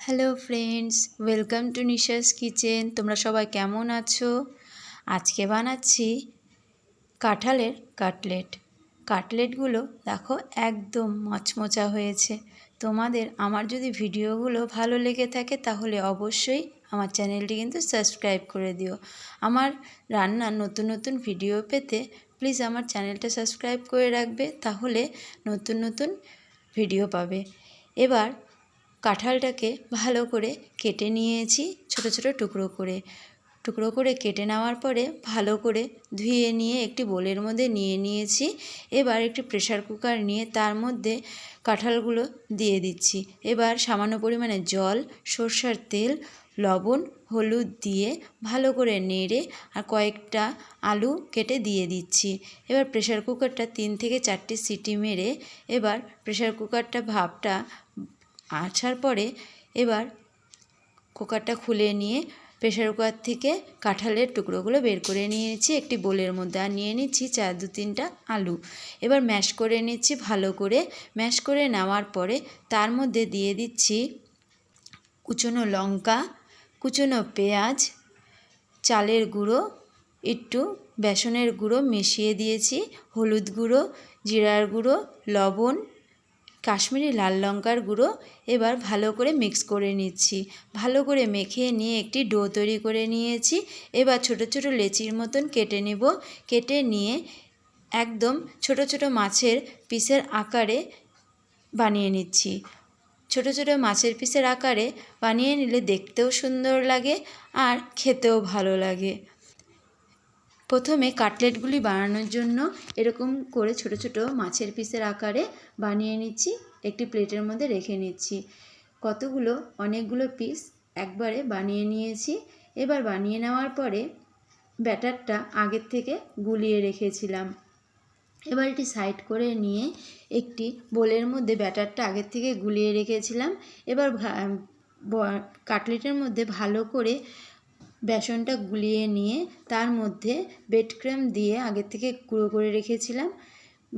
Hello friends welcome to Nisha's kitchen তোমরা সবাই কেমন আছো? আজকে বানাচ্ছি কাঁঠালের কাটলেট। কাটলেটগুলো দেখো একদম মচমচা হয়েছে। তোমাদের আমার যদি ভিডিওগুলো ভালো লেগে থাকে তাহলে অবশ্যই আমার চ্যানেলটি কিন্তু সাবস্ক্রাইব করে দিও। আমার রান্নার নতুন নতুন ভিডিও পেতে প্লিজ আমার চ্যানেলটা সাবস্ক্রাইব করে রাখবে, তাহলে নতুন নতুন ভিডিও পাবে। এবার কাঁঠালটাকে ভালো করে কেটে নিয়েছি ছোট ছোট টুকরো করে। টুকরো করে কেটে নেওয়ার পরে ভালো করে ধুয়ে নিয়ে একটি বোলের মধ্যে নিয়ে নিয়েছি। এবার একটি প্রেশার কুকার নিয়ে তার মধ্যে কাঁঠালগুলো দিয়ে দিচ্ছি। এবার সামান্য পরিমাণে জল, সর্ষার তেল, লবণ, হলুদ দিয়ে ভালো করে নেড়ে আর কয়েকটা আলু কেটে দিয়ে দিচ্ছি। এবার প্রেশার কুকারটা তিন থেকে চারটি সিটি মেরে এবার প্রেশার কুকারটা ভাপটা আছার পরে এবার কুকারটা খুলে নিয়ে প্রেশার কুকার থেকে কাঁঠালের টুকরোগুলো বের করে নিয়েছি। একটি বোলের মধ্যে আর নিয়ে নিচ্ছি চার দু তিনটা আলু। এবার ম্যাশ করে নিচ্ছি ভালো করে। ম্যাশ করে নেওয়ার পরে তার মধ্যে দিয়ে দিচ্ছি কুচনো লঙ্কা, কুচনো পেঁয়াজ, চালের গুঁড়ো, একটু বেসনের গুঁড়ো মিশিয়ে দিয়েছি, হলুদ গুঁড়ো, জিরার গুঁড়ো, লবণ কাশ্মীরি লাল লঙ্কার গুঁড়ো এবার ভালো করে মিক্স করে নিচ্ছি। ভালো করে মেখে নিয়ে একটি ডো তৈরি করে নিয়েছি। এবার ছোট ছোট লেচির মতন কেটে নেব। কেটে নিয়ে একদম ছোট ছোট মাছের পিসের আকারে বানিয়ে নিচ্ছি। ছোট ছোট মাছের পিসের আকারে বানিয়ে নিলে দেখতেও সুন্দর লাগে আর খেতেও ভালো লাগে। প্রথমে কাটলেটগুলি বানানোর জন্য এরকম করে ছোট ছোট মাছের পিসের আকারে বানিয়ে নিচ্ছি। একটি প্লেটের মধ্যে রেখে নিচ্ছি। কতগুলো, অনেকগুলো পিস একবারে বানিয়ে নিয়েছি। এবার বানিয়ে নেওয়ার পরে ব্যাটারটা আগের থেকে গুলিয়ে রেখেছিলাম। এবার এটি সাইড করে নিয়ে একটি বোলের মধ্যে ব্যাটারটা আগের থেকে গুলিয়ে রেখেছিলাম। এবার কাটলেটের মধ্যে ভালো করে বেসনটা গুলিয়ে নিয়ে তার মধ্যে বেড ক্রেম দিয়ে আগের থেকে গুঁড়ো করে রেখেছিলাম।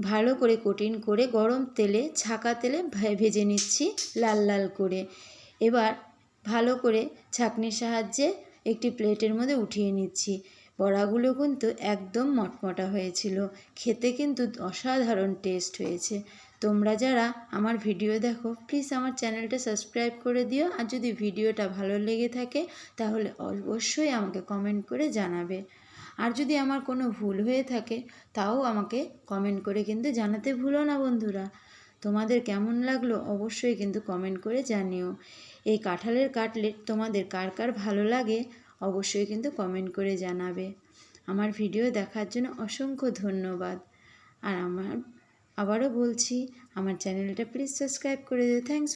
ভালো করে কোটিং করে গরম তেলে, ছাকা তেলে ভেজে নিচ্ছি লাল লাল করে। এবার ভালো করে ছাঁকনির সাহায্যে একটি প্লেটের মধ্যে উঠিয়ে নিচ্ছি। বড়াগুলো কিন্তু একদম মটমটা হয়েছিল। খেতে কিন্তু অসাধারণ টেস্ট হয়েছে। তোমরা যারা আমার ভিডিও দেখো প্লিজ আমার চ্যানেলটা সাবস্ক্রাইব করে দিও। আর যদি ভিডিওটা ভালো লেগে থাকে, তাহলে অবশ্যই আমাকে কমেন্ট করে জানাবে। আর যদি আমার কোনো ভুল হয়ে থাকে, তাও আমাকে কমেন্ট করে কিন্তু জানাতে ভুলো না বন্ধুরা। তোমাদের কেমন লাগল, অবশ্যই কিন্তু কমেন্ট করে জানিও। এই কাঁঠালের কাটলেট তোমাদের কার কার ভালো লাগে, অবশ্যই কিন্তু কমেন্ট করে জানাবে। আমার ভিডিও দেখার জন্য অসংখ্য ধন্যবাদ। আর আমার আবারও বলছি আমার চ্যানেলটা প্লিজ সাবস্ক্রাইব করে দিও থ্যাংকস